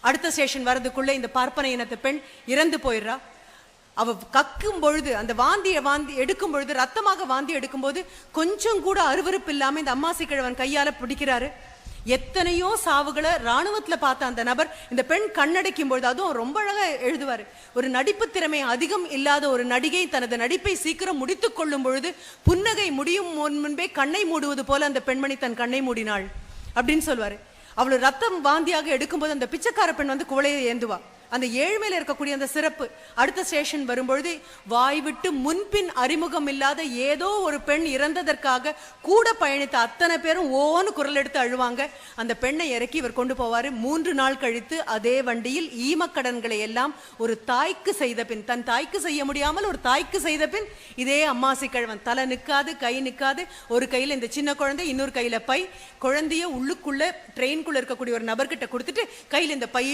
அடுத்த ஸ்டேஷன் வரதுக்குள்ள இந்த பார்ப்பன இனத்து பெண் இறந்து போயிடுறா. அவ கக்கும் பொழுது அந்த வாந்தியை வாந்தி எடுக்கும் பொழுது ரத்தமாக வாந்தி எடுக்கும்போது கொஞ்சம் கூட அருவருப்பு இல்லாம இந்த அம்மாசி கிழவன் கையால பிடிக்கிறாரு. எத்தனையோ சாவுகளை ராணுவத்துல பார்த்த அந்த நபர் இந்த பெண் கண்ணடைக்கும் பொழுது அதுவும் ரொம்ப அழகா எழுதுவாரு. ஒரு நடிப்பு திறமை அதிகம் இல்லாத ஒரு நடிகை தனது நடிப்பை சீக்கிரம் முடித்துக் கொள்ளும் பொழுது புன்னகை முடியும் முன் முன்பே கண்ணை மூடுவது போல அந்த பெண்மணி தன் கண்ணை மூடினாள். அப்படின்னு சொல்வாரு. அவளை ரத்தம் வாந்தியாக எடுக்கும்போது அந்த பிச்சைக்கார பெண் வந்து குவளையை ஏந்துவா. அந்த ஏழ்மையில் இருக்கக்கூடிய அந்த சிறப்பு. அடுத்த ஸ்டேஷன் வரும்பொழுது வாய் விட்டு முன்பின் அறிமுகம் இல்லாத ஏதோ ஒரு பெண் இறந்ததற்காக கூட பயணித்த அத்தனை பேரும் ஓன்னு குரல் எடுத்து அழுவாங்க. அந்த பெண்ணை இறக்கி இவர் கொண்டு போவார். மூன்று நாள் கழித்து அதே வண்டியில் ஈமக்கடன்களை எல்லாம் ஒரு தாய்க்கு செய்த பின் தன் தாய்க்கு செய்ய முடியாமல் ஒரு தாய்க்கு செய்த பின் இதே அம்மாசி கிழவன். தலை நிற்காது கை நிற்காது ஒரு கையில் இந்த சின்ன குழந்தை இன்னொரு கையில் பை. குழந்தைய உள்ளுக்குள்ள ட்ரெயின்குள்ள இருக்கக்கூடிய ஒரு நபர்கிட்ட கொடுத்துட்டு கையில் இந்த பையை